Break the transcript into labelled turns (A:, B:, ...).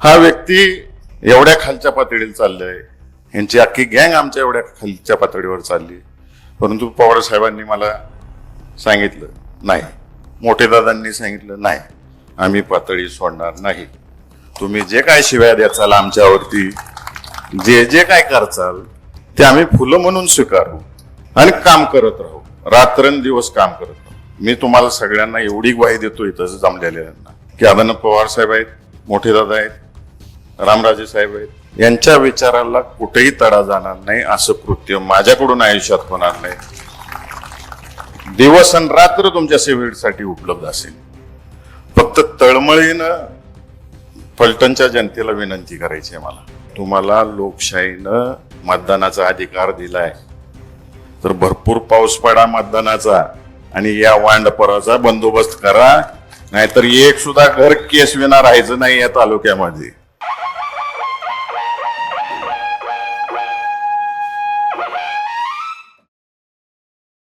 A: हा व्यक्ती एवढ्या खालच्या पातळीला चाललाय. यांची अख्खी गँग आमच्या एवढ्या खालच्या पातळीवर चालली. परंतु पवार साहेबांनी मला सांगितलं नाही. मोठे दादांनी सांगितलं नाही. आम्ही पातळी सोडणार नाही. तुम्ही जे काय शिव्या द्याचाल आमच्यावरती जे जे काय करचाल ते आम्ही फुलं म्हणून स्वीकारू आणि काम करत राहू. रात्रंदिवस काम करत राहू. मी तुम्हाला सगळ्यांना एवढी ग्वाही देतो इथं जमलेल्यांना की आदन पवार साहेब आहेत मोठे दादा आहेत रामराजे साहेब आहेत. यांच्या विचाराला कुठेही तडा जाणार नाही असं कृत्य माझ्याकडून आयुष्यात होणार नाही. दिवस आणि रात्र तुमच्या सेवेसाठी उपलब्ध असेल. फक्त तळमळीनं फलटणच्या जनतेला विनंती करायची आहे मला. तुम्हाला लोकशाहीनं मतदानाचा अधिकार दिलाय. तर भरपूर पाऊस पडा मतदानाचा आणि या वांडपराचा बंदोबस्त करा. नाहीतर एक सुद्धा घर केस विना राहायचं नाही या तालुक्यामध्ये.